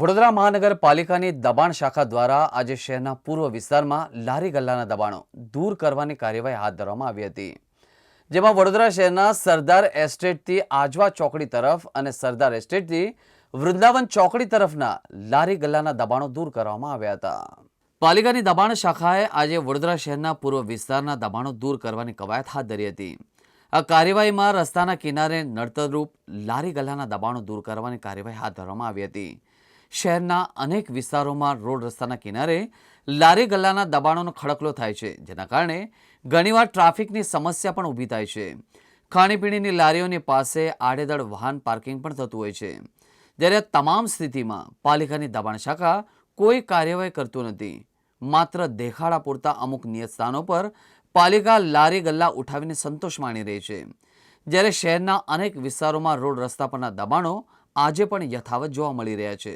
વડોદરા મહાનગરપાલિકાની દબાણ શાખા દ્વારા આજે શહેરના પૂર્વ વિસ્તારમાં લારી ગલ્લાના દબાણો દૂર કરવાની કાર્યવાહી હાથ ધરવામાં આવી હતી. જેમાં વડોદરા શહેરના સરદાર એસ્ટેટથી આજવા ચોકડી તરફ અને સરદાર એસ્ટેટથી વૃંદાવન ચોકડી તરફના લારી ગલ્લાના દબાણો દૂર કરવામાં આવ્યા હતા. પાલિકાની દબાણ શાખાએ આજે વડોદરા શહેરના પૂર્વ વિસ્તારના દબાણો દૂર કરવાની કવાયત હાથ ધરી હતી. આ કાર્યવાહીમાં રસ્તાના કિનારે નડતરરૂપ લારી ગલ્લાના દબાણો દૂર કરવાની કાર્યવાહી હાથ ધરવામાં આવી હતી. શહેરના અનેક વિસ્તારોમાં રોડ રસ્તાના કિનારે લારી ગલ્લાના દબાણોનો ખડકલો થાય છે, જેના કારણે ઘણીવાર ટ્રાફિકની સમસ્યા પણ ઊભી થાય છે. ખાણીપીણીની લારીઓની પાસે આડેધડ વાહન પાર્કિંગ પણ થતું હોય છે. જ્યારે તમામ સ્થિતિમાં પાલિકાની દબાણ શાખા કોઈ કાર્યવાહી કરતું નથી. માત્ર દેખાડા પૂરતા અમુક નિયત સ્થાનો પર પાલિકા લારી ગલ્લા ઉઠાવીને સંતોષ માણી રહી છે. જ્યારે શહેરના અનેક વિસ્તારોમાં રોડ રસ્તા પરના દબાણો આજે પણ યથાવત જોવા મળી રહ્યા છે.